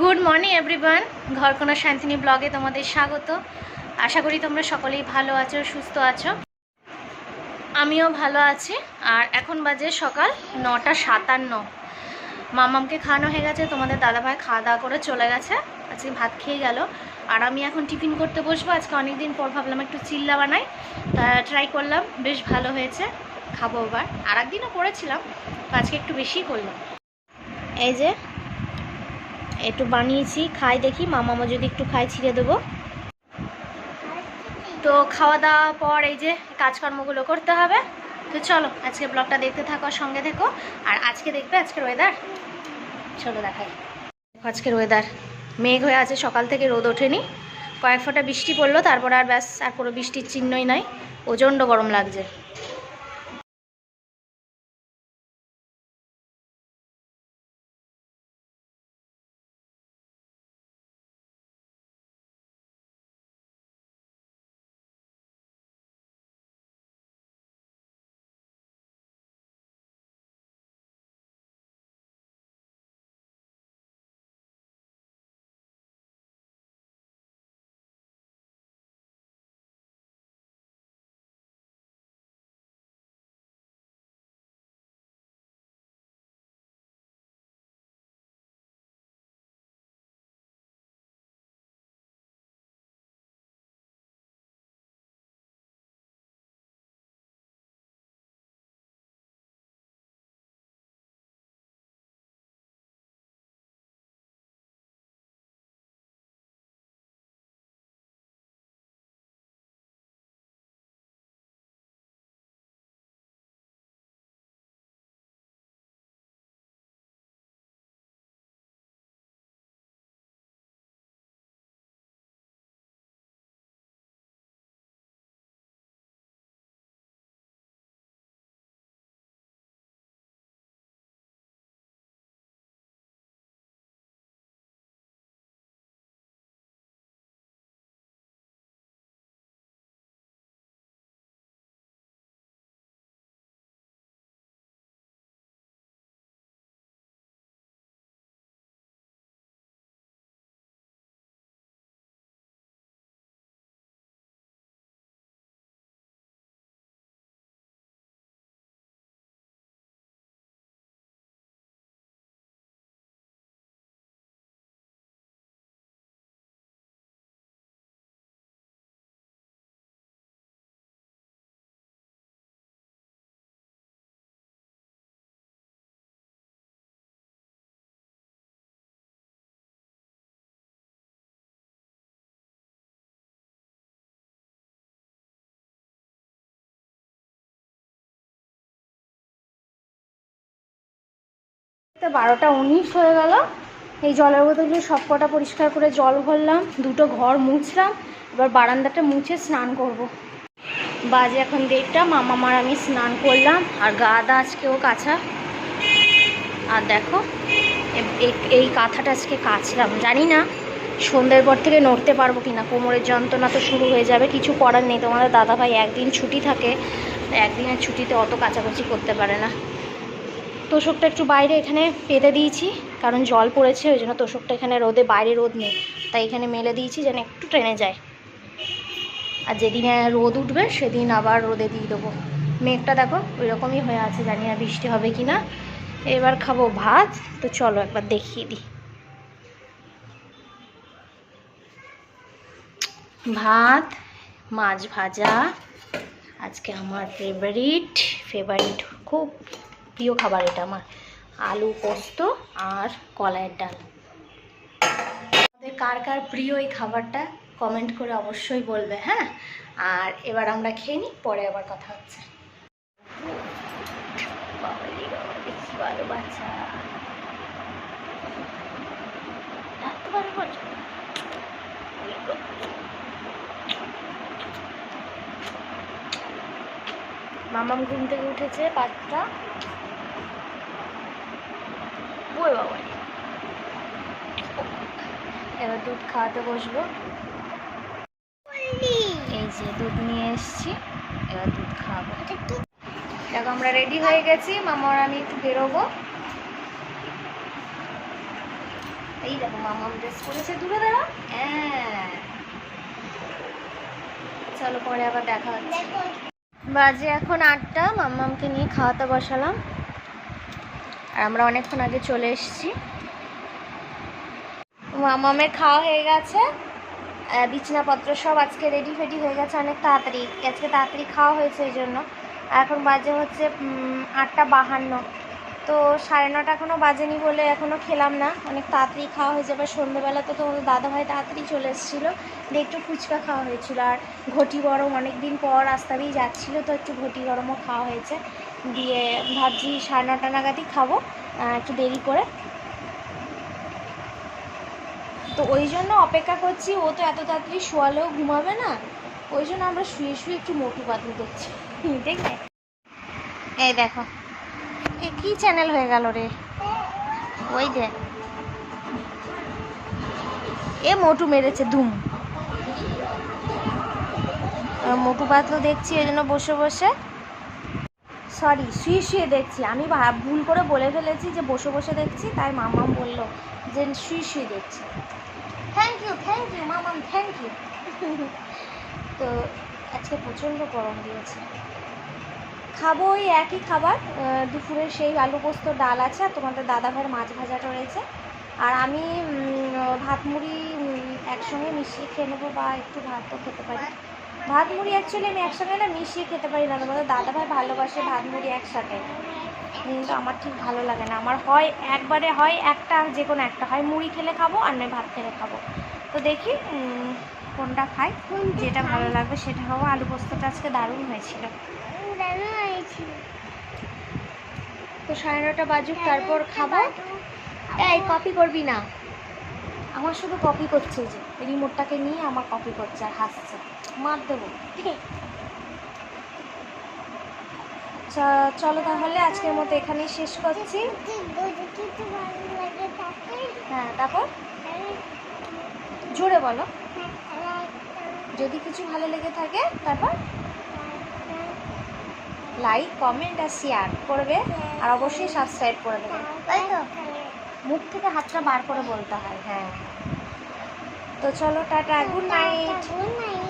Good morning everyone ঘরকোনা শান্তিনী ব্লগে তোমাদের স্বাগত। আশা করি তোমরা সকলেই ভালো আছো, সুস্থ আছো। আমিও ভালো আছি। আর এখন বাজে সকাল নটা সাতান্ন। মামামকে খাওয়ানো হয়ে গেছে, তোমাদের দাদাভাই খাওয়া দাওয়া করে চলে গেছে। আজকে ভাত খেয়ে গেল। আর আমি এখন টিফিন করতে বসবো। আজকে অনেক দিন পর ভাবলাম একটু চিল্লা বানাই। তা ট্রাই করলাম, বেশ ভালো হয়েছে। খাব আবার আর একদিনও করেছিলাম আজকে একটু বেশিই করলাম। এই যে একটু বানিয়েছি, খাই দেখি, মামামা যদি একটু খাই ছিঁড়ে দেবো। তো খাওয়া দাওয়া পর এই যে কাজকর্মগুলো করতে হবে। তো চলো, আজকে ব্লগটা দেখতে থাকো সঙ্গে থেকো। আর আজকে দেখবে আজকের ওয়েদার চলো দেখাই। দেখো আজকের ওয়েদার মেঘ হয়ে আছে, সকাল থেকে রোদ ওঠেনি। কয়েক ফোঁটা বৃষ্টি পড়ল, তারপর আর ব্যাস, আর কোনো বৃষ্টির চিহ্নই নাই। প্রচণ্ড গরম লাগছে। তো বারোটা উনিশ হয়ে গেল। এই জলের বোতলে সব কটা পরিষ্কার করে জল ভরলাম, দুটো ঘর মুছলাম, এবার বারান্দাটা মুছে স্নান করব। বাজে এখন দেড়টা, মামা মার আমি স্নান করলাম, আর গা দা আজকেও কাছা আর দেখো এই- কাঁথাটা আজকে কাচলাম, জানি না সন্ধ্যের পর থেকে নড়তে পারব কি না কোমরের যন্ত্রণা তো শুরু হয়ে যাবে, কিছু করার নেই, তোমাদের দাদাভাই একদিন ছুটি থাকে, একদিনের ছুটিতে অত কাচাকুচি করতে পারে না। তোষকটা একটু বাইরে এখানে পেতে দিয়েছি, কারণ জল পড়েছে, ওই জন্য তোষকটা এখানে রোদে বাইরে রোদ নেই। তাই এখানে মেলে দিয়েছি যেন একটু ট্রেনে যায়। আর যেদিনে রোদ উঠবে সেদিন আবার রোদে দিয়ে দেবো। মেঘটা দেখো ওই রকমই হয়ে আছে, জানি না বৃষ্টি হবে কি না এবার খাব ভাত, তো চলো একবার দেখিয়ে দিই। ভাত, মাছ ভাজা, আজকে আমার ফেভারিট ফেভারিট খুব প্রিয় খাবার এটা আমার। আলু পোস্ত আর কলাইয়ের ডাল। আমাদের কার কার প্রিয় এই খাবারটা কমেন্ট করে অবশ্যই বলবে হ্যাঁ? আর এবার আমরা খেয়ে নিই, পরে আবার কথা হচ্ছে। মামাম ঘুম থেকে উঠেছে পাঁচটা। ওই বাবা এবার দুধ খাওয়াতে বসবো। এই যে দুধ নিয়ে এসেছি, এবার দুধ খাওয়াবো। দেখো আমরা রেডি হয়ে গেছি, মামা আমি একটু বেরোবো। এই দেখো মামাম ড্রেস করেছে দূরে দাঁড়া হ্যাঁ। চলো পরে আবার দেখা হচ্ছে। বাজে এখন আটটা মাম্মামকে নিয়ে খাওয়াতে বসালাম। আর আমরা অনেকক্ষণ আগে চলে এসেছি। মামামের খাওয়া হয়ে গেছে। বিছনাপত্র সব আজকে রেডি ফেডি হয়ে গেছে অনেক তাড়াতাড়ি। আজকে তাড়াতাড়ি খাওয়া হয়েছে এই জন্য। এখন বাজে হচ্ছে আটটা বাহান্ন। তো সাড়ে নটা এখনও বাজেনি বলে এখনও খেলাম না। অনেক তাড়াতাড়ি খাওয়া হয়ে যাবে সন্ধ্যেবেলাতে তো তোমাদের দাদাভাই তাড়াতাড়ি চলে এসেছিল। দিয়ে একটু ফুচকা খাওয়া হয়েছিল। আর ঘটি গরম অনেক দিন পর রাস্তাতেই যাচ্ছিল, তো একটু ঘটি গরমও খাওয়া হয়েছে। দিয়ে ভাবছি সাড়ে নটা নাগাদই খাব একটু দেরি করে। তো ওই জন্য অপেক্ষা করছি, ও তো এত তাড়াতাড়ি শোয়ালেও ঘুমাবে না, ওই জন্য আমরা শুয়ে শুয়ে একটু মোটু পাতলু দেখছি দেখবে এই দেখো, এ কি চ্যানেল হয়ে গেল রে? ওই দেখ। এ মোটু মেরেছে, ধুম। মোটু পাতলু দেখছি, ওই জন্য বসে বসে সরি শুয়ে শুয়ে দেখছি। আমি ভুল করে বলে ফেলেছি যে বসে বসে দেখছি, তাই মামাম বলল যে শুয়ে শুয়ে দেখছি। থ্যাংক ইউ থ্যাংক ইউ মামাম থ্যাংক ইউ তো আজকে প্রচণ্ড গরম দিয়েছে। খাব ওই একই খাবার দুপুরে সেই আলু পোস্ত, ডাল আছে, আর তোমাদের দাদা ভাইয়ের মাছ ভাজাটা রয়েছে। আর আমি ভাত মুড়ি একসঙ্গে মিশিয়ে খেয়ে নেব বা একটু ভাতও খেতে পারি। ভাত মুড়ি অ্যাকচুয়ালি আমি একসঙ্গে না মিশিয়ে খেতে পারি না। তোমাদের দাদা ভাই ভালোবাসে ভাত মুড়ি একসাথে। কিন্তু আমার ঠিক ভালো লাগে না। আমার হয় একবারে হয় একটা যে কোনো একটা। হয় মুড়ি খেলে খাব আর নয় ভাত খেলে খাব। তো দেখি কোনটা খাই যেটা ভালো লাগবে সেটা খাব। আলু পোস্তটা আজকে দারুণ হয়েছিল। তো সাড়ে নটা বাজুক তারপর খাব। এই কপি করবি না। আমার শুধু কপি করছে যে রিমোটটাকে নিয়ে আমার কপি করছে আর হাসছে। মার দেবো। ঠিক আছে? চলো তাহলে আজকের মতো এখানেই শেষ করছি। হ্যাঁ তারপর? জোরে বলো। যদি কিছু ভালো লেগে থাকে, তারপর? লাইক কমেন্ট আর শেয়ার করবে। আর অবশ্যই সাবস্ক্রাইব করে দেবে। তাই মুখ থেকে হাতটা বার করে বলতে হয় হ্যাঁ। তো চলো ta-ta good night good night.